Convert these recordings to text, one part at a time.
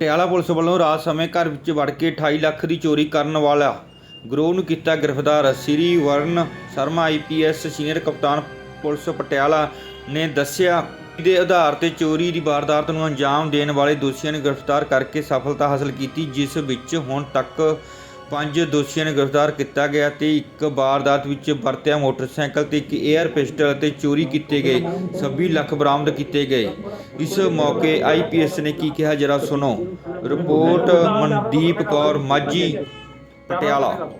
Patiala police ਵੱਲੋਂ ਰਾਤ ਸਮੇਂ ਘਰ ਵਿੱਚ ਵੜ ਕੇ 28 ਲੱਖ ਦੀ ਚੋਰੀ ਕਰਨ ਵਾਲਾ ਗਰੋਹ ਨੂੰ ਕੀਤਾ ਗ੍ਰਿਫਤਾਰ। ਸ੍ਰੀ ਵਰਨ ਸ਼ਰਮਾ ਆਈਪੀਐਸ ਸੀਨੀਅਰ ਕਪਤਾਨ ਪੁਲਿਸ ਪਟਿਆਲਾ ਨੇ ਦੱਸਿਆ ਦੇ ਆਧਾਰ ਤੇ ਚੋਰੀ ਦੀ ਵਾਰਦਾਤ ਨੂੰ ਅੰਜਾਮ ਦੇਣ ਵਾਲੇ ਦੋਸ਼ੀਆਂ ਨੂੰ ਗ੍ਰਿਫਤਾਰ ਕਰਕੇ ਸਫਲਤਾ ਹਾਸਲ ਕੀਤੀ, ਜਿਸ ਵਿੱਚ ਹੁਣ ਤੱਕ ਪੰਜ ਦੋਸ਼ੀਆਂ ਨੂੰ ਗ੍ਰਿਫਤਾਰ ਕੀਤਾ ਗਿਆ ਤੇ ਇੱਕ ਵਾਰਦਾਤ ਵਿੱਚ ਵਰਤਿਆ ਮੋਟਰਸਾਈਕਲ ਤੇ ਇੱਕ 에ਅਰ ਪਿਸਟਲ ਅਤੇ ਚੋਰੀ ਕੀਤੇ ਗਏ। 26 ਲੱਖ ਬਰਾਮਦ ਕੀਤੇ ਗਏ। ਇਸ ਮੌਕੇ ਆਈਪੀਐਸ ਨੇ ਕੀ ਕਿਹਾ ਜਰਾ ਸੁਣੋ। ਰਿਪੋਰਟ ਮਨਦੀਪ ਕੌਰ, ਮਾਝੀ, ਪਟਿਆਲਾ।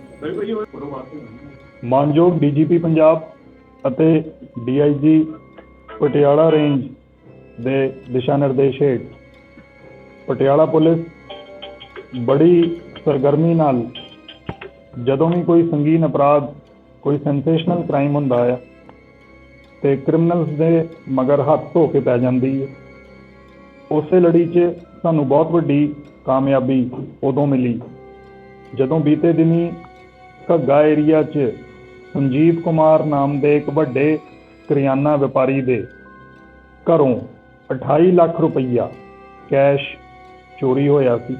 ਮਾਨਯੋਗ ਡੀਜੀਪੀ ਪੰਜਾਬ ਅਤੇ ਡੀਆਈਜੀ ਪਟਿਆਲਾ ਰੇਂਜ ਦੇ ਦਿਸ਼ਾ ਨਿਰਦੇਸ਼ ਹੇਠ ਪਟਿਆਲਾ ਪੁਲਿਸ ਬੜੀ ਸਰਗਰਮੀ ਨਾਲ ਜਦੋਂ ਵੀ ਕੋਈ ਸੰਗੀਨ ਅਪਰਾਧ, ਕੋਈ ਸੈਂਸੇਸ਼ਨਲ ਕ੍ਰਾਈਮ ਹੁੰਦਾ ਆ, ਤੇ ਕ੍ਰਿਮੀਨਲਸ ਦੇ ਮਗਰ ਹੱਥ ਧੋ ਕੇ ਪੈ ਜਾਂਦੀ ਹੈ ਉਸੇ ਲੜੀ 'ਚ ਸਾਨੂੰ ਬਹੁਤ ਵੱਡੀ ਕਾਮਯਾਬੀ ਉਦੋਂ ਮਿਲੀ। ਜਦੋਂ ਬੀਤੇ ਦਿਨੀ ਘੱਗਾ ਏਰੀਆ 'ਚ ਸੰਜੀਵ ਕੁਮਾਰ ਨਾਮ ਦੇ ਇੱਕ ਵੱਡੇ ਕਰਿਆਨਾ ਵਪਾਰੀ ਦੇ ਘਰੋਂ 28 ਲੱਖ ਰੁਪਈਆ ਕੈਸ਼ ਚੋਰੀ ਹੋਇਆ ਸੀ।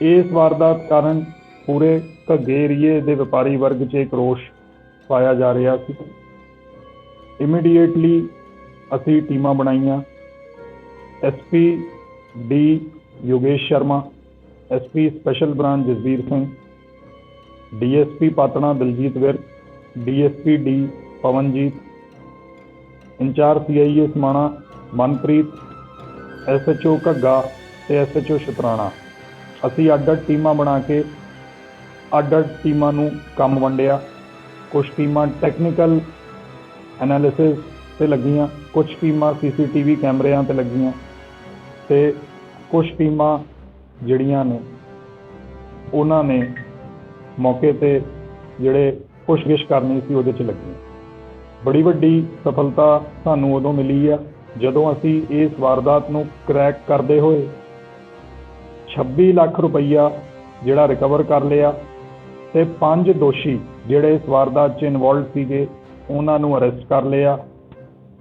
ਇਸ ਵਾਰਦਾਤ ਕਾਰਨ ਪੂਰੇ ਘੱਗੇ ਏਰੀਏ ਦੇ ਵਪਾਰੀ ਵਰਗ 'ਚ ਇੱਕ ਰੋਸ਼ ਪਾਇਆ ਜਾ ਰਿਹਾ ਸੀ। ਇਮੀਡੀਏਟਲੀ ਅਸੀਂ ਟੀਮਾਂ ਬਣਾਈਆਂ। SP D Yogesh Sharma SP special branch Jasvir Singh DSP Patran Daljit Virk DSP D Pavanjit, incharge CIA Samana Manpreet SHO Ghagga ਤੇ ਐਸਐਚਓ ਸ਼ਤਰਾਣਾ। ਅਸੀਂ ਅੱਡ-ਅੱਡ ਟੀਮਾਂ ਬਣਾ ਕੇ ਅੱਡ-ਅੱਡ ਟੀਮਾਂ ਨੂੰ ਕੰਮ ਵੰਡਿਆ। ਕੁਝ ਟੀਮਾਂ ਟੈਕਨੀਕਲ ਐਨਾਲਿਸਿਸ ਤੇ ਲੱਗੀਆਂ ਕੁਝ ਟੀਮਾਂ ਸੀਸੀਟੀਵੀ ਕੈਮਰਿਆਂ ਤੇ ਲੱਗੀਆਂ ਤੇ ਕੁਝ ਟੀਮਾਂ ਜਿਹੜੀਆਂ ਨੇ, ਉਹਨਾਂ ਨੇ ਮੌਕੇ ਤੇ ਜਿਹੜੇ ਪੁੱਛਗਿੱਛ ਕਰਨੀ ਸੀ ਉਹਦੇ 'ਚ ਲੱਗੀਆਂ। ਬੜੀ ਵੱਡੀ ਸਫਲਤਾ ਸਾਨੂੰ ਉਦੋਂ ਮਿਲੀ ਆ, ਜਦੋਂ ਅਸੀਂ ਇਸ ਵਾਰਦਾਤ ਨੂੰ ਕ੍ਰੈਕ ਕਰਦੇ ਹੋਏ 26 ਲੱਖ ਰੁਪਈਆ ਜਿਹੜਾ ਰਿਕਵਰ ਕਰ ਲਿਆ ਤੇ ਪੰਜ ਦੋਸ਼ੀ ਜਿਹੜੇ ਇਸ ਵਾਰਦਾਤ 'ਚ ਇਨਵੋਲਡ ਸੀਗੇ, ਉਹਨਾਂ ਨੂੰ ਅਰੈਸਟ ਕਰ ਲਿਆ।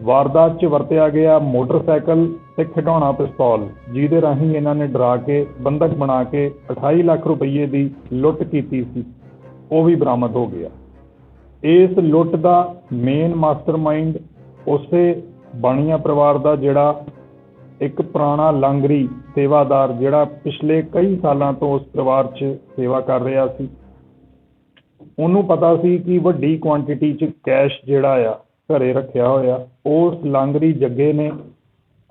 ਵਾਰਦਾਤ 'ਚ ਵਰਤਿਆ ਗਿਆ ਮੋਟਰਸਾਈਕਲ ਤੇ ਖਿਡੌਣਾ ਪਿਸਤੌਲ, ਜਿਹਦੇ ਰਾਹੀਂ ਇਹਨਾਂ ਨੇ ਡਰਾ ਕੇ ਬੰਦਕ ਬਣਾ ਕੇ 28 ਲੱਖ ਰੁਪਏ ਦੀ ਲੁੱਟ ਕੀਤੀ ਸੀ। ਉਹ ਵੀ ਬਰਾਮਦ ਹੋ ਗਿਆ। ਇਸ ਲੁੱਟ ਦਾ ਮੇਨ ਮਾਸਟਰਮਾਈਂਡ ਉਸੇ ਬਾਣੀਆ ਪਰਿਵਾਰ ਦਾ ਜਿਹੜਾ ਇੱਕ ਪੁਰਾਣਾ ਲੰਗਰੀ ਸੇਵਾਦਾਰ, ਜਿਹੜਾ ਪਿਛਲੇ ਕਈ ਸਾਲਾਂ ਤੋਂ ਉਸ ਪਰਿਵਾਰ 'ਚ ਸੇਵਾ ਕਰ ਰਿਹਾ ਸੀ। ਉਹਨੂੰ ਪਤਾ ਸੀ ਕਿ ਵੱਡੀ ਕੁਆਂਟੀਟੀ 'ਚ ਕੈਸ਼ ਜਿਹੜਾ ਆ, ਘਰੇ ਰੱਖਿਆ ਹੋਇਆ, ਉਸ ਲਾਂਗਰੀ ਜੱਗੇ ਨੇ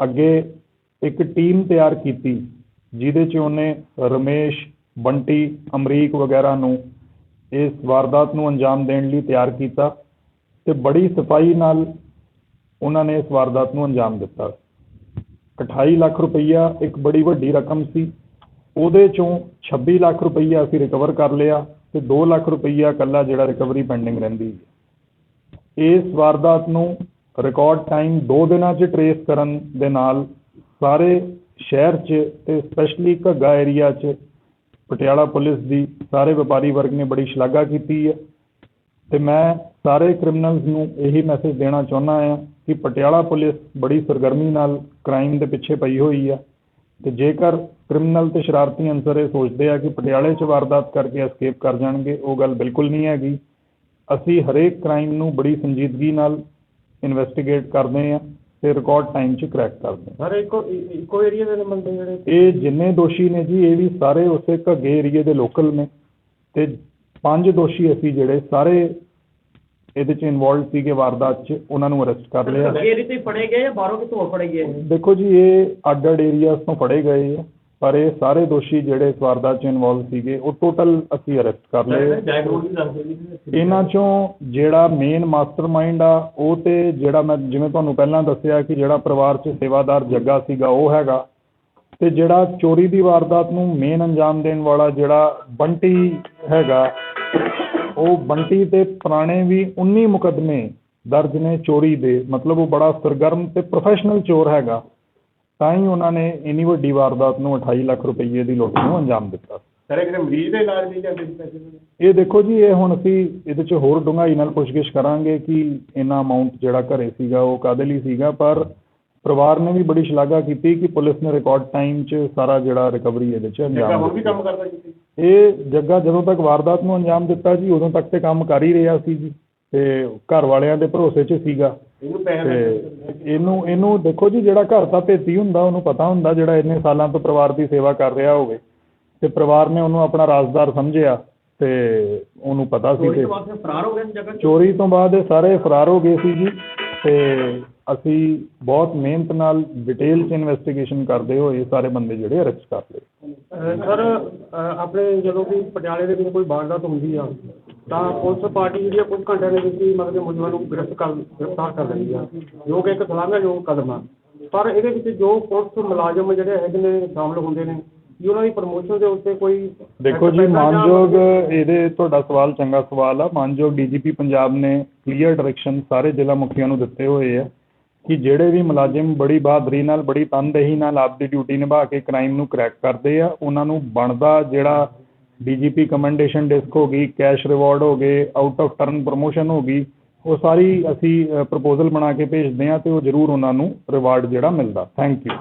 ਅੱਗੇ ਇੱਕ ਟੀਮ ਤਿਆਰ ਕੀਤੀ, ਜਿਹਦੇ 'ਚ ਉਹਨੇ ਰਮੇਸ਼, ਬੰਟੀ, ਅਮਰੀਕ ਵਗੈਰਾ ਨੂੰ ਇਸ ਵਾਰਦਾਤ ਨੂੰ ਅੰਜਾਮ ਦੇਣ ਲਈ ਤਿਆਰ ਕੀਤਾ ਤੇ ਬੜੀ ਸਫ਼ਾਈ ਨਾਲ ਉਹਨਾਂ ਨੇ ਇਸ ਵਾਰਦਾਤ ਨੂੰ ਅੰਜਾਮ ਦਿੱਤਾ। 28 ਲੱਖ ਰੁਪਈਆ ਇੱਕ ਬੜੀ ਵੱਡੀ ਰਕਮ ਸੀ। ਉਹਦੇ ਚੋਂ 26 ਲੱਖ ਰੁਪਈਆ ਅਸੀਂ ਰਿਕਵਰ ਕਰ ਲਿਆ। ਤੇ 2 ਲੱਖ ਰੁਪਈਆ ਕੱਲਾ ਜਿਹੜਾ ਰਿਕਵਰੀ ਪੈਂਡਿੰਗ ਰਹਿੰਦੀ ਹੈ। ਇਸ ਵਾਰਦਾਤ ਨੂੰ ਰਿਕਾਰਡ ਟਾਈਮ 2 ਦਿਨਾਂ 'ਚ ਟਰੇਸ ਕਰਨ ਦੇ ਨਾਲ ਸਾਰੇ ਸ਼ਹਿਰ 'ਚ ਤੇ ਸਪੈਸ਼ਲੀ ਘੱਗਾ ਏਰੀਆ 'ਚ ਪਟਿਆਲਾ ਪੁਲਿਸ ਦੀ ਸਾਰੇ ਵਪਾਰੀ ਵਰਗ ਨੇ ਬੜੀ ਸ਼ਲਾਘਾ ਕੀਤੀ ਹੈ। ਤੇ ਮੈਂ ਸਾਰੇ ਕ੍ਰਿਮੀਨਲਸ ਨੂੰ ਇਹੀ ਮੈਸੇਜ ਦੇਣਾ ਚਾਹੁੰਦਾ ਹਾਂ ਕਿ ਪਟਿਆਲਾ ਪੁਲਿਸ ਬੜੀ ਸਰਗਰਮੀ ਨਾਲ ਕ੍ਰਾਈਮ ਦੇ ਪਿੱਛੇ ਪਈ ਹੋਈ ਹੈ। ਤੇ ਜੇਕਰ ਕ੍ਰਿਮੀਨਲ ਤੇ ਸ਼ਰਾਰਤੀ ਅਨਸਰ ਇਹ ਸੋਚਦੇ ਆ ਕਿ ਪਟਿਆਲੇ 'ਚ ਵਾਰਦਾਤ ਕਰਕੇ ਐਸਕੇਪ ਕਰ ਜਾਣਗੇ ਉਹ ਗੱਲ ਬਿਲਕੁਲ ਨਹੀਂ ਹੈਗੀ। ਅਸੀਂ ਹਰੇਕ ਕ੍ਰਾਈਮ ਨੂੰ ਬੜੀ ਸੰਜੀਦਗੀ ਨਾਲ ਇਨਵੈਸਟੀਗੇਟ ਕਰਦੇ ਹਾਂ ਤੇ ਰਿਕਾਰਡ ਟਾਈਮ 'ਚ ਕਰੈਕ ਕਰਦੇ ਹਾਂ ਸਰ ਇੱਕੋ ਇੱਕੋ ਏਰੀਆ ਦੇ ਬੰਦੇ ਜਿਹੜੇ ਇਹ ਜਿੰਨੇ ਦੋਸ਼ੀ ਨੇ ਜੀ ਇਹ ਵੀ ਸਾਰੇ ਉਸੇ ਘੱਗੇ ਏਰੀਏ ਦੇ ਲੋਕਲ ਨੇ। ਤੇ ਪੰਜ ਦੋਸ਼ੀ ਅਸੀਂ ਜਿਹੜੇ ਸਾਰੇ ਇਹਦੇ 'ਚ ਇਨਵੋਲਡ ਸੀਗੇ ਵਾਰਦਾਤ 'ਚ ਉਹਨਾਂ ਨੂੰ ਅਰੈਸਟ ਕਰ ਲਿਆ। ਏਰੀਆ ਤੇ ਫੜੇ ਗਏ ਜਾਂ ਬਾਹਰੋਂ ਕਿਤੋਂ ਫੜੇ ਗਏ? ਦੇਖੋ ਜੀ ਇਹ ਅੱਡ ਅੱਡ ਏਰੀਆਸ ਤੋਂ ਫੜੇ ਗਏ ਆ ਪਰ ਇਹ ਸਾਰੇ ਦੋਸ਼ੀ ਜਿਹੜੇ ਇਸ ਵਾਰਦਾਤ 'ਚ ਇਨਵੋਲਵ ਸੀਗੇ ਉਹ ਟੋਟਲ ਅਸੀਂ ਅਰੈਸਟ ਕਰ ਲਏ। ਇਹਨਾਂ ਚੋਂ ਜਿਹੜਾ ਮੇਨ ਮਾਸਟਰਮਾਈਂਡ ਆ ਉਹ ਤੇ ਜਿਹੜਾ ਮੈਂ ਜਿਵੇਂ ਤੁਹਾਨੂੰ ਪਹਿਲਾਂ ਦੱਸਿਆ ਕਿ ਜਿਹੜਾ ਪਰਿਵਾਰ 'ਚ ਸੇਵਾਦਾਰ ਜੱਗਾ ਸੀਗਾ ਉਹ ਹੈਗਾ। ਤੇ ਜਿਹੜਾ ਚੋਰੀ ਦੀ ਵਾਰਦਾਤ ਨੂੰ ਮੇਨ ਅੰਜਾਮ ਦੇਣ ਵਾਲਾ ਜਿਹੜਾ ਬੰਟੀ ਹੈਗਾ ਉਹ ਬੰਟੀ ਤੇ ਪੁਰਾਣੇ ਵੀ 19 ਮੁਕੱਦਮੇ ਦਰਜ ਨੇ ਚੋਰੀ ਦੇ। ਮਤਲਬ ਉਹ ਬੜਾ ਸਰਗਰਮ ਤੇ ਪ੍ਰੋਫੈਸ਼ਨਲ ਚੋਰ ਹੈਗਾ। ਤਾਂ ਹੀ ਉਹਨਾਂ ਨੇ ਇੰਨੀ ਵੱਡੀ ਵਾਰਦਾਤ ਨੂੰ 28 ਲੱਖ ਰੁਪਏ ਦੀ ਲੁੱਟ ਨੂੰ ਅੰਜਾਮ ਦਿੱਤਾ। ਸਰ ਇੱਕ ਮਰੀਜ਼ ਦੇ ਇਲਾਜ ਲਈ ਜਾਂਦੇ ਸੀ ਪੈਸੇ? ਇਹ ਦੇਖੋ ਜੀ ਇਹ ਹੁਣ ਅਸੀਂ ਇਹਦੇ 'ਚ ਹੋਰ ਡੂੰਘਾਈ ਨਾਲ ਪੁੱਛਗਿੱਛ ਕਰਾਂਗੇ ਕਿ ਇੰਨਾ ਅਮਾਉਂਟ ਜਿਹੜਾ ਘਰੇ ਸੀਗਾ ਉਹ ਕਾਹਦੇ ਲਈ ਸੀਗਾ? ਪਰ ਪਰਿਵਾਰ ਨੇ ਵੀ ਬੜੀ ਸ਼ਲਾਘਾ ਕੀਤੀ ਕਿ ਪੁਲਿਸ ਨੇ ਰਿਕਾਰਡ ਟਾਈਮ 'ਚ ਸਾਰਾ ਜਿਹੜਾ ਰਿਕਵਰੀ ਇਹਦੇ 'ਚ ਅੰਜਾਮ ਦਿੱਤਾ। ਕੰਮ ਕਰਦਾ ਜੀ ਇਹ ਜੱਗਾ ਜਦੋਂ ਤੱਕ ਵਾਰਦਾਤ ਨੂੰ ਅੰਜਾਮ ਦਿੱਤਾ ਜੀ ਉਦੋਂ ਤੱਕ ਤੇ ਕੰਮ ਕਰ ਹੀ ਰਿਹਾ ਸੀ ਜੀ। ਤੇ ਘਰ ਵਾਲਿਆਂ ਦੇ ਭਰੋਸੇ 'ਚ ਸੀਗਾ। ਇਹਨੂੰ ਪੈਸੇ ਇਹਨੂੰ ਇਹਨੂੰ ਦੇਖੋ ਜੀ ਜਿਹੜਾ ਘਰ ਦਾ ਭੇਤੀ ਹੁੰਦਾ ਉਹਨੂੰ ਪਤਾ ਹੁੰਦਾ ਜਿਹੜਾ ਇੰਨੇ ਸਾਲਾਂ ਤੋਂ ਪਰਿਵਾਰ ਦੀ ਸੇਵਾ ਕਰ ਰਿਹਾ ਹੋਵੇ। ਤੇ ਪਰਿਵਾਰ ਨੇ ਉਹਨੂੰ ਆਪਣਾ ਰਾਜ਼ਦਾਰ ਸਮਝਿਆ ਤੇ ਉਹਨੂੰ ਪਤਾ ਸੀ ਤੇ ਫਰਾਰ ਹੋ ਗਏ ਚੋਰੀ ਤੋਂ ਬਾਅਦ ਇਹ ਸਾਰੇ ਫਰਾਰ ਹੋ ਗਏ ਸੀ ਜੀ। ਤੇ ਅਸੀਂ ਬਹੁਤ ਮਿਹਨਤ ਨਾਲ ਡਿਟੇਲ 'ਚ ਇਨਵੈਸਟੀਗੇਸ਼ਨ ਕਰਦੇ ਹੋਏ ਇਹ ਸਾਰੇ ਬੰਦੇ ਜਿਹੜੇ ਅਰੈਸਟ ਕਰ ਲਏ। ਸਰ ਆਪਣੇ ਜਦੋਂ ਵੀ ਪਟਿਆਲੇ ਦੇ ਵਿੱਚ ਕੋਈ ਵਾਰਦਾਤ ਹੁੰਦੀ ਆ, ਤਾਂ ਪੁਲਿਸ ਪਾਰਟੀ ਜਿਹੜੀ ਆ ਕੁਝ ਘੰਟਿਆਂ ਦੇ ਵਿੱਚ ਹੀ ਮਤਲਬ ਕਿ ਮੁਲਜ਼ਮਾਂ ਨੂੰ ਗ੍ਰਿਫਤ ਕਰ, ਗ੍ਰਿਫਤਾਰ ਕਰ ਲੈਂਦੀ ਆ। ਜੋ ਕਿ ਇੱਕ ਸ਼ਲਾਘਾਯੋਗ ਕਦਮ ਆ। ਪਰ ਇਹਦੇ ਵਿੱਚ ਜੋ ਪੁਲਿਸ ਮੁਲਾਜ਼ਮ ਜਿਹੜੇ ਹੈਗੇ ਨੇ, ਸ਼ਾਮਲ ਹੁੰਦੇ ਨੇ ਕੀ ਉਹਨਾਂ ਦੀ ਪ੍ਰਮੋਸ਼ਨ ਦੇ ਉੱਤੇ ਕੋਈ ਦੇਖੋ ਜੀ ਮਾਨਯੋਗ ਇਹਦੇ ਤੁਹਾਡਾ ਸਵਾਲ ਚੰਗਾ ਸਵਾਲ ਆ। ਮਾਨਯੋਗ ਡੀਜੀਪੀ ਪੰਜਾਬ ਨੇ ਕਲੀਅਰ ਡਾਇਰੈਕਸ਼ਨ ਸਾਰੇ ਜ਼ਿਲ੍ਹਾ ਮੁਖੀਆਂ ਨੂੰ ਦਿੱਤੇ ਹੋਏ ਆ ਕਿ ਜਿਹੜੇ ਵੀ ਮੁਲਾਜ਼ਮ ਬੜੀ ਬਹਾਦਰੀ ਨਾਲ ਬੜੀ ਤਨਦੇਹੀ ਨਾਲ ਆਪਦੀ ਡਿਊਟੀ ਨਿਭਾ ਕੇ ਕ੍ਰਾਈਮ ਨੂੰ ਕਰੈਕ ਕਰਦੇ ਆ ਉਹਨਾਂ ਨੂੰ ਬਣਦਾ ਜਿਹੜਾ ਡੀਜੀਪੀ ਕਮੈਂਡੇਸ਼ਨ ਡਿਸਕ ਹੋ ਗਈ ਕੈਸ਼ ਰਿਵਾਰਡ ਹੋ ਗਏ ਆਊਟ ਆਫ ਟਰਨ ਪ੍ਰੋਮੋਸ਼ਨ ਹੋ ਗਈ ਉਹ ਸਾਰੀ ਅਸੀਂ ਪ੍ਰਪੋਜ਼ਲ ਬਣਾ ਕੇ ਭੇਜਦੇ ਆ ਤੇ ਉਹ ਜ਼ਰੂਰ ਉਹਨਾਂ ਨੂੰ ਰਿਵਾਰਡ ਜਿਹੜਾ ਮਿਲਦਾ। Thank you